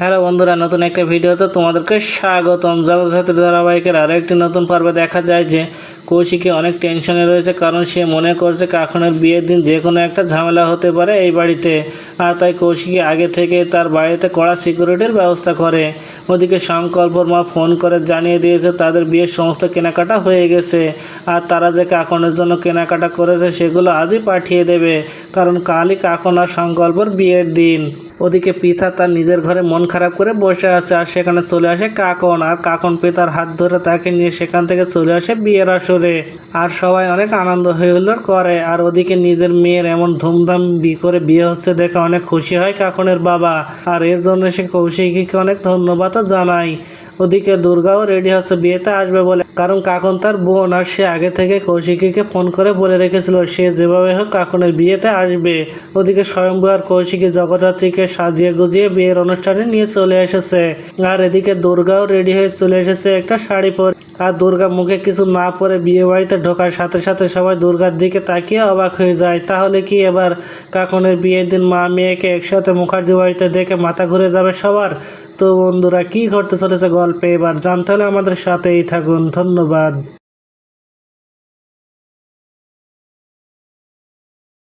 Hello বন্ধুরা, নতুন একটা ভিডিওতে তোমাদেরকে স্বাগতম। জগৎসাথী ধারাবাহিকের আরও একটি নতুন পর্বে দেখা যায় যে কৌশিকী অনেক টেনশনে রয়েছে কারণ সে মনে করছে কাকনের বিয়ের দিন যে কোনো একটা ঝামেলা হতে পারে এই বাড়িতে। আর তাই কৌশিকী আগে থেকে তার বাড়িতে কড়া সিকিউরিটির ব্যবস্থা করে। ওদিকে সংকল্পর মা ফোন করে জানিয়ে দিয়েছে, তাদের বিয়ের সমস্ত কেনাকাটা হয়ে গেছে। আর তারা যে কাকনের জন্য কেনাকাটা করেছে, সেগুলো আজই পাঠিয়ে দেবে। কারণ কালই কাকন আর সংকল্পর বিয়ের দিন। ওদিকে পিতা তার নিজের ঘরে মন খারাপ করে বসে আছে আর সেখানে চলে আসে কাকন। আর কাকন পিতার হাত ধরে তাকে নিয়ে সেখান থেকে চলে আসে বিয়ের আসরে। আর সবাই অনেক আনন্দ হয়ে হুল্লোড় করে। আর ওদিকে নিজের মেয়ের এমন ধুমধাম বি করে বিয়ে হচ্ছে দেখে অনেক খুশি হয় কাকনের বাবা। আর এর জন্য সে কৌশিকীকে অনেক ধন্যবাদও জানায়। ওদিকে দুর্গাও রেডি হচ্ছে, বিয়েতে আসবে বলে। কারণ কাকন তার বোন আর সে আগে থেকে কৌশিকীকে ফোন করে বলে রেখেছিল, সে যেভাবে হোক কাকনের বিয়েতে আসবে। ওদিকে স্বয়ম্ভু আর কৌশিকী জগদ্ধাত্রীকে সাজিয়ে গুজিয়ে বিয়ের অনুষ্ঠানে নিয়ে চলে এসেছে। আর এদিকে দুর্গাও রেডি হয়ে চলে এসেছে একটা শাড়ি পরে। আর দুর্গা মুখে কিছু না পরে বিয়ে বাড়িতে ঢোকার সাথে সাথে সবাই দুর্গার দিকে তাকিয়ে অবাক হয়ে যায়। তাহলে কি এবার কাকনের বিয়ের দিন মা মেয়েকে একসাথে মুখার্জি বাড়িতে দেখে মাথা ঘুরে যাবে সবার? তো বন্ধুরা, কি ঘটতে চলেছে গল্পে? এবার জানতে হলে আমাদের সাথেই থাকুন। ধন্যবাদ।